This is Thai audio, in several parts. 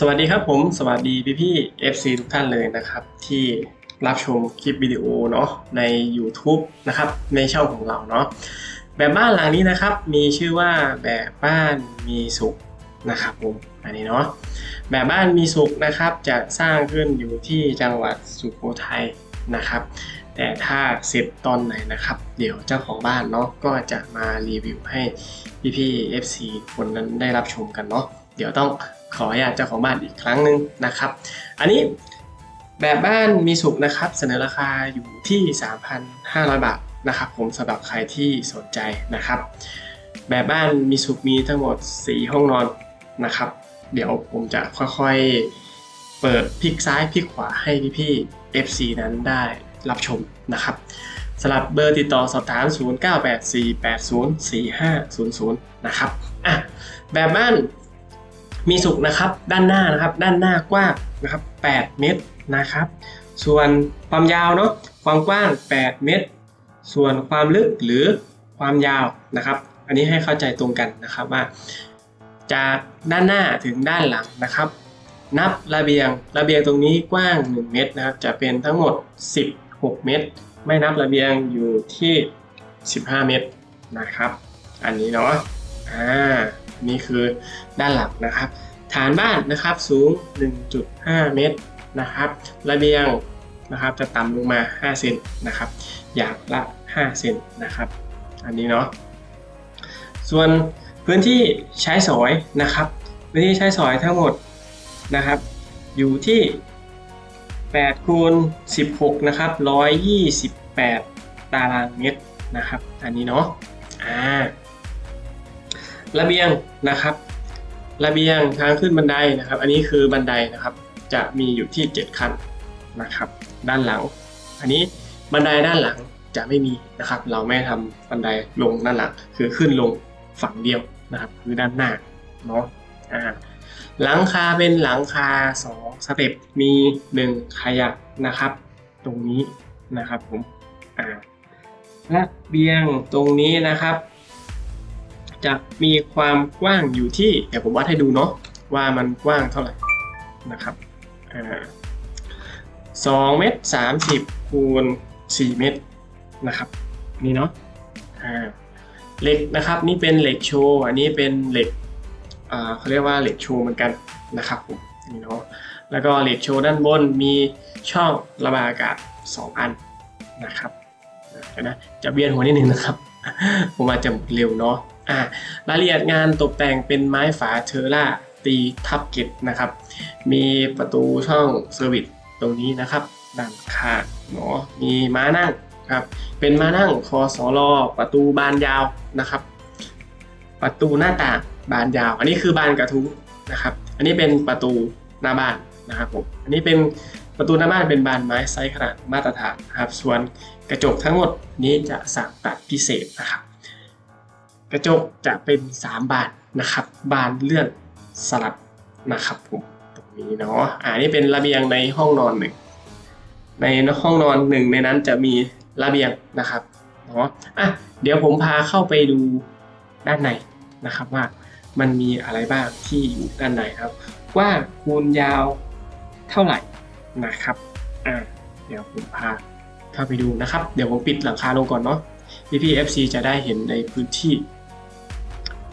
สวัสดีครับผมสวัสดีพี่พี่ๆ FC ทุกท่านเลยนะครับ ที่รับชมคลิปวิดีโอเนาะใน YouTube นะครับในช่องของเราเนาะแบบบ้านหลังนี้นะครับ มีชื่อว่าแบบบ้านมีสุขนะครับผมอันนี้เนาะแบบบ้านมีสุขนะครับจะสร้างขึ้นอยู่ที่จังหวัดสุโขทัยนะครับ แต่ถ้าเสร็จตอนไหนนะครับ เดี๋ยวเจ้าของบ้านเนาะก็จะมารีวิวให้พี่ๆ FC คนนั้นได้รับชมกันเนาะเดี๋ยวต้อง ขออนุญาตเจ้าของบ้านอีกครั้งหนึ่งนะครับ อันนี้แบบบ้านมีสุขนะครับ เสนอราคาอยู่ที่ 3,500 บาทนะครับ ผมสำหรับใครที่สนใจนะครับ แบบบ้านมีสุขมีทั้งหมด 4 ห้องนอนนะครับ เดี๋ยวผมจะค่อยๆ เปิดพลิกซ้ายพลิกขวาให้พี่ๆ FC นั้นได้รับชมนะครับสำหรับเบอร์ติดต่อสอบถาม 0984804500 นะครับอะแบบบ้าน มีสุขนะครับด้านหน้านะครับ ด้านหน้ากว้างนะครับ 8 เมตรนะครับ ส่วนความยาวเนาะความกว้าง 8 เมตร ส่วนความลึกหรือความยาวนะครับ อันนี้ให้เข้าใจตรงกันนะครับว่า จากด้านหน้าถึงด้านหลังนะครับ นับระเบียงระเบียงตรงนี้กว้าง 1 เมตรนะครับ จะเป็นทั้งหมด 16 เมตร ไม่นับระเบียงอยู่ที่ 15 เมตรนะครับ อันนี้เนาะอ่า นี่คือด้านหลังนะครับ ฐานบ้านนะครับสูง 1.5 เมตรนะครับระเบียงนะครับจะต่ำลงมา 5 เซนนะครับ อย่างละ 5 เซนนะครับ อันนี้เนาะส่วนพื้นที่ใช้สอยนะครับพื้นที่ใช้สอยทั้งหมดนะครับ อยู่ที่8คูณ16นะครับ128 ตารางเมตรนะครับ อันนี้เนาะอ่า ระเบียงนะครับ ระเบียงทางขึ้นบันไดนะครับ อันนี้คือบันไดนะครับ จะมีอยู่ที่ 7 ขั้นนะครับ ด้านหลัง อันนี้บันไดด้านหลังจะไม่มีนะครับ เราไม่ทำบันไดลงด้านหลัง คือขึ้นลงฝั่งเดียวนะครับ คือด้านหน้าเนาะอ่าหลังคาเป็นหลังคา 2 สเต็ปมี 1 ขยักนะครับ ตรงนี้นะครับผมอ่าระเบียงตรงนี้นะครับ จะมีความกว้างอยู่ที่เดี๋ยวผมวัดให้ดูเนาะว่ามันกว้างเท่าไหร่นะครับสองเมตรสามสิบคูณสี่เมตรนะครับนี่เนาะเหล็กนะครับนี่เป็นเหล็กโชว์อันนี้เป็นเหล็กเขาเรียกว่าเหล็กโชว์เหมือนกันนะครับผมนี่เนาะแล้วก็เหล็กโชว์ด้านบนมีช่องระบายอากาศ 2 อันนะครับนะจะเบียนหัวนิดนึงนะครับ ผมอาจจะเร็วเนาะ อ่ารายละเอียดงานตกแต่งเป็นไม้ฝาเทอร่าตีทับเก็บนะครับ มีประตูช่องเซอร์วิสตรงนี้นะครับด้านข้างเนาะมีม้านั่งครับ เป็นม้านั่งคอสอรอประตูบานยาวนะครับ ประตูหน้าต่างบานยาว อันนี้คือบานกระทุ้งนะครับ อันนี้เป็นประตูหน้าบ้านนะครับผม อันนี้เป็นประตูหน้าบ้านเป็นบานไม้ไซส์ขนาดมาตรฐานนะครับ ส่วนกระจกทั้งหมดนี้จะสั่งตัดพิเศษนะครับ กระจกจะเป็น3บานนะครับ บานเลื่อนสลับนะครับผมตรงนี้เนาะอ่านี่เป็นระเบียงในห้องนอนหนึ่งในห้องนอนหนึ่งในนั้นจะมีระเบียงนะครับเนาะอะเดี๋ยวผมพาเข้าไปดูด้านในนะครับว่ามันมีอะไรบ้างที่อยู่ด้านในครับว้าคูณยาวเท่าไหร่นะครับอ่าเดี๋ยวผมพาเข้าไปดูนะครับ เดี๋ยวผมปิดหลังคาลงก่อนเนาะพี่พี่ FC จะได้เห็นในพื้นที่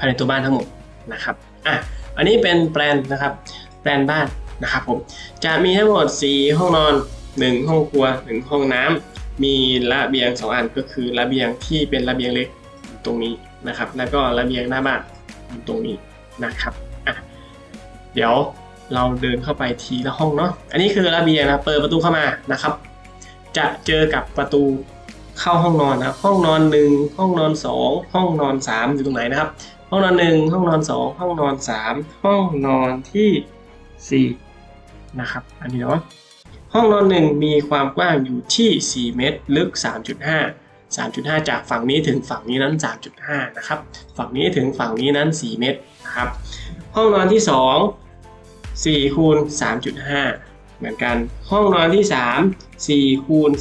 ายในตัวบ้านทั้งหมดนะครับอะอันนี้เป็นแปลนนะครับแปลนบ้านนะครับผมจะมีทั้งหมด 4 ห้องนอน 1 ห้องครัว 1 ห้องน้ำมีระเบียง 2 อันก็คือระเบียงที่เป็นระเบียงเล็กตรงนี้นะครับ แล้วก็ระเบียงหน้าบ้านตรงนี้นะครับอะเดี๋ยวเราเดินเข้าไปทีละห้องเนาะอันนี้คือระเบียงนะเปิดประตูเข้ามานะครับ จะเจอกับประตูเข้าห้องนอนนะห้องนอนหนึ่งห้องนอนสองห้องนอนสามอยู่ตรงไหนนะครับ ห้องนอนหนึ่งห้องนอนสองห้องนอนสามห้องนอนที่สี่นะครับอันนี้เนาะห้องนอนหนึ่งมีความกว้างอยู่ที่ 4 เมตร ลึก 3.5 3.5 จากฝั่งนี้ถึงฝั่งนี้นั้น 3.5 นะครับ ฝั่งนี้ถึงฝั่งนี้นั้น 4 เมตรนะครับ ห้องนอนที่ 2 4คูณ3.5 เหมือนกัน ห้องนอนที่ 3 4คูณ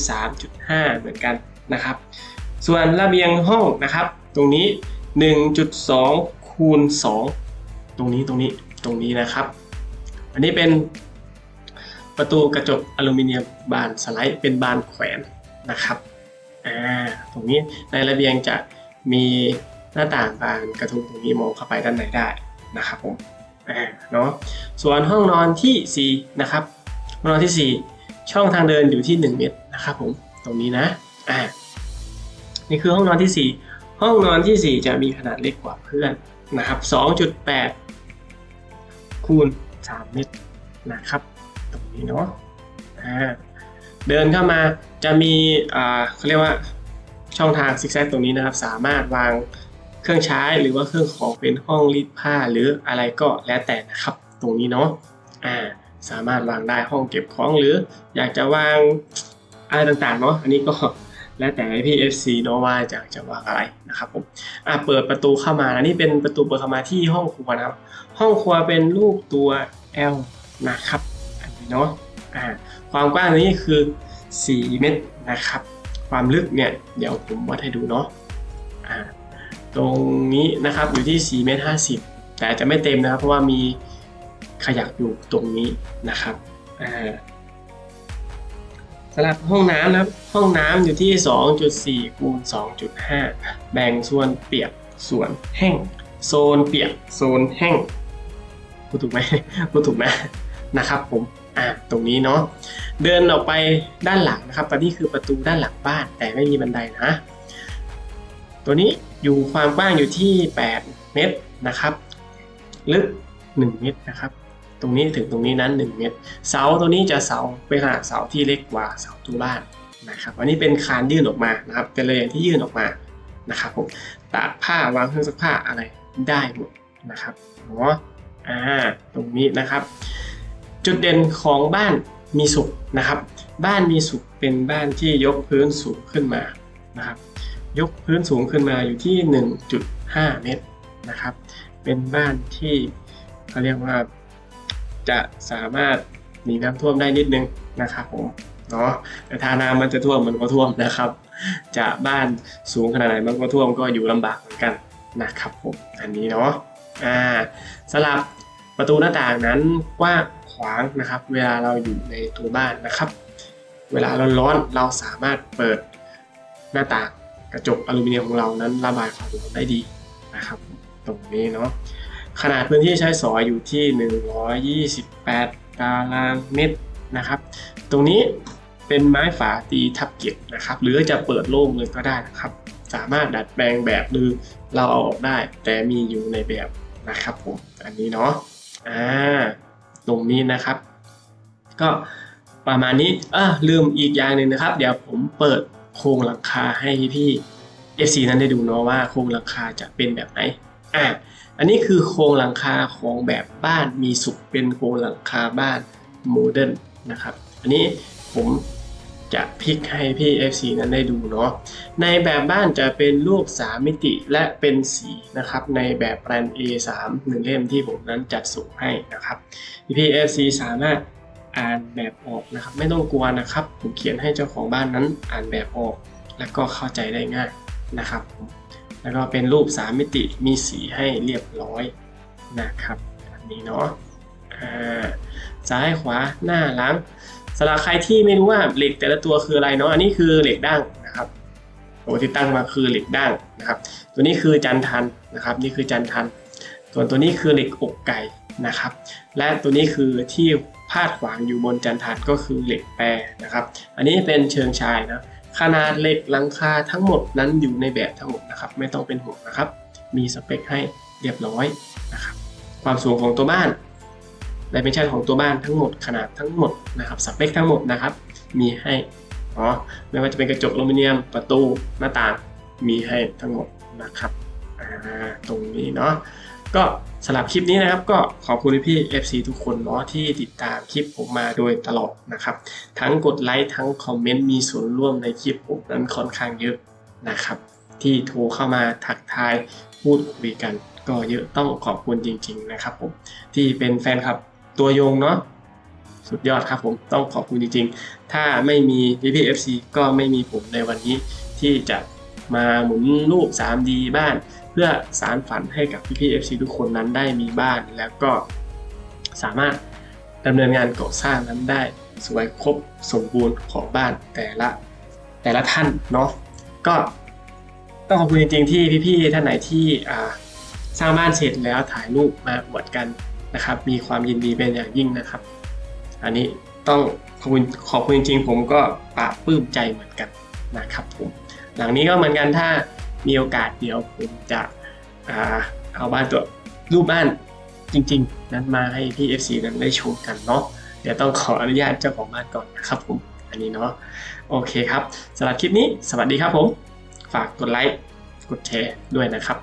3.5 เหมือนกันนะครับ ส่วนระเบียงห้องนะครับ ตรงนี้ 1.2คูณ2ตรงนี้ตรงนี้ตรงนี้นะครับ อันนี้เป็นประตูกระจกอลูมิเนียมบานสไลด์เป็นบานแขวนนะครับอ่าตรงนี้ในระเบียงจะมีหน้าต่างบานกระทุงตรงนี้มองเข้าไปด้านในได้นะครับผมอ่าเนาะส่วนห้องนอนทีสี่4นะครับห้องนอนทีสี่ 4 ช่องทางเดินอยู่ที่ 1 เมตรนะครับผมตรงนี้นะอ่านี่คือห้องนอนที่ 4 ห้องนอนที่ 4 จะมีขนาดเล็กกว่าเพื่อนนะครับ 2.8 คูณ 3 เมตรนะครับ ตรงนี้เนาะอ่าเดินเข้ามาจะมีอ่าเขาเรียกว่าช่องทางซิกแซกตรงนี้นะครับ สามารถวางเครื่องใช้หรือว่าเครื่องของเป็นห้องรีดผ้าหรืออะไรก็แล้วแต่นะครับ ตรงนี้เนาะอ่าสามารถวางได้ห้องเก็บของหรืออยากจะวางอะไรต่างๆเนาะอันนี้ก็ แล้วแต่พี่ FC เนาะว่าอยากจะวางอะไรนะครับผมอ่าเปิดประตูเข้ามานะนี่เป็นประตูเปิดเข้ามาที่ห้องครัวนะครับ ห้องครัวเป็นรูปตัว L นะครับอันนี้เนาะอ่าความกว้างนี้คือ 4 เมตรนะครับ ความลึกเนี่ยเดี๋ยวผมวัดให้ดูเนาะอ่าตรงนี้นะครับอยู่ที่4เมตร50 แต่จะไม่เต็มนะครับ เพราะว่ามีขยักอยู่ตรงนี้นะครับอ่า สำหรับห้องน้ำนะครับ ห้องน้ำอยู่ที่ 2.4คูณ2.5 แบ่งส่วนเปียกส่วนแห้ง โซนเปียกโซนแห้งพูดถูกไหมพูดถูกไหมนะครับผมอ่าตรงนี้เนาะเดินออกไปด้านหลังนะครับตอนนี้คือประตูด้านหลังบ้านแต่ไม่มีบันไดนะ ตัวนี้อยู่ความกว้างอยู่ที่ 8 เมตรนะครับ ลึก 1 เมตรนะครับ ตรงนี้ถึงตรงนี้นั้น 1 เมตร เสาตัวนี้จะเสาเป็นขนาดเสาที่เล็กกว่าเสาตัวบ้านนะครับอันนี้เป็นคานยื่นออกมานะครับเป็นเลยที่ยื่นออกมานะครับผมตากผ้าวางเครื่องซักผ้าอะไรได้หมดนะครับเนาะอ่าตรงนี้นะครับ จุดเด่นของบ้านมีสุขนะครับ บ้านมีสุขเป็นบ้านที่ยกพื้นสูงขึ้นมานะครับ ยกพื้นสูงขึ้นมาอยู่ที่ 1.5 เมตรนะครับ เป็นบ้านที่เขาเรียกว่า จะสามารถหนีน้ำท่วมได้นิดนึงนะครับผมเนาะแต่ถ้าน้ำมันจะท่วมมันก็ท่วมนะครับ จะบ้านสูงขนาดไหนมันก็ท่วมก็อยู่ลำบากเหมือนกันนะครับผมอันนี้เนาะอ่าสลับประตูหน้าต่างนั้นกว้างขวางนะครับ เวลาเราอยู่ในตัวบ้านนะครับ เวลาร้อนๆเราสามารถเปิดหน้าต่างกระจกอลูมิเนียมของเรานั้นระบายความร้อนได้ดีนะครับ ตรงนี้เนาะ ขนาดพื้นที่ใช้สอยอยู่ที่ 128 ตารางเมตรนะครับ ตรงนี้เป็นไม้ฝาตีทับเก็บนะครับ หรือจะเปิดโล่งเลยก็ได้นะครับ สามารถดัดแปลงแบบหรือเราเอาออกได้ แต่มีอยู่ในแบบนะครับผม อันนี้เนาะ อ่า ตรงนี้นะครับ ก็ประมาณนี้อ่าลืมอีกอย่างหนึ่งนะครับ เดี๋ยวผมเปิดโครงหลังคาให้พี่ FC นั้นได้ดูเนาะว่าโครงหลังคาจะเป็นแบบไหน อ่าอันนี้คือโครงหลังคาของแบบบ้านมีสุขเป็นโครงหลังคาบ้านโมเดิร์นนะครับอันนี้ผมจะพลิกให้พี่ FC นั้นได้ดูเนาะในแบบบ้านจะเป็นรูป 3 มิติและเป็นสีนะครับในแบบแปลน A3 หนึ่งเล่มที่ผมนั้นจัดส่งให้นะครับพี่ FC สามารถอ่านแบบออกนะครับ ไม่ต้องกลัวนะครับ ผมเขียนให้เจ้าของบ้านนั้นอ่านแบบออก แล้วก็เข้าใจได้ง่ายนะครับ แล้วก็เป็นรูป 3 มิติมีสีให้เรียบร้อยนะครับอันนี้เนาะซ้ายขวาหน้าหลังสำหรับใครที่ไม่รู้ว่าเหล็กแต่ละตัวคืออะไรเนาะอันนี้คือเหล็กด้างนะครับตัวที่ตั้งมาคือเหล็กด้างนะครับ ตัวนี้คือจันทันนะครับ นี่คือจันทันส่วนตัวนี้คือเหล็กอกไก่นะครับ และตัวนี้คือที่พาดขวางอยู่บนจันทันก็คือเหล็กแปรนะครับ อันนี้เป็นเชิงชายนะ ขนาดเหล็กหลังคาทั้งหมดนั้นอยู่ในแบบทั้งหมดนะครับ ไม่ต้องเป็นห่วงนะครับ มีสเปคให้เรียบร้อยนะครับ ความสูงของตัวบ้านดิเมนชันของตัวบ้านทั้งหมดขนาดทั้งหมดนะครับสเปคทั้งหมดนะครับ มีให้อ๋อไม่ว่าจะเป็นกระจกอลูมิเนียมประตูหน้าต่างมีให้ทั้งหมดนะครับตรงนี้เนาะ ก็สำหรับคลิปนี้นะครับก็ขอบคุณพี่ FC ทุกคนเนาะที่ติดตามคลิปผมมาโดยตลอดนะครับ ทั้งกดไลค์ทั้งคอมเมนต์มีส่วนร่วมในคลิปผมนั้นค่อนข้างเยอะนะครับ ที่โทรเข้ามาทักทายพูดคุยกัน ก็เยอะต้องขอบคุณจริง ๆ นะครับผมที่เป็นแฟนคลับตัวยงเนาะสุดยอดครับผมต้องขอบคุณจริง ๆ ถ้าไม่มี PPFC ก็ไม่มีผมในวันนี้ที่จะมาหมุนรูป 3D บ้าน เพื่อสารฝันให้กับ PPFC ทุกคนนั้นได้มีบ้าน แล้วก็สามารถดำเนินงานก่อสร้างนั้นได้สวยครบสมบูรณ์ของบ้านแต่ละแต่ละท่านเนาะก็ต้องขอบคุณจริงๆ ที่พี่ๆท่านไหนที่สร้างบ้านเสร็จแล้วถ่ายรูปมาอวดกันนะครับ มีความยินดีเป็นอย่างยิ่งนะครับ อันนี้ต้องขอบคุณขอบคุณจริงๆ ผมก็ปลาปลื้มใจเหมือนกันนะครับผม หลังนี้ก็เหมือนกันถ้า มีโอกาสเดี๋ยวผมจะเอาบ้านตัวรูปบ้านจริง ๆ นั้นมาให้พี่ FC นั้นได้ชมกันเนาะเดี๋ยวต้องขออนุญาตเจ้าของบ้านก่อนนะครับผมอันนี้เนาะโอเคครับสำหรับคลิปนี้สวัสดีครับผม ฝากกดไลค์กดแชร์ด้วยนะครับ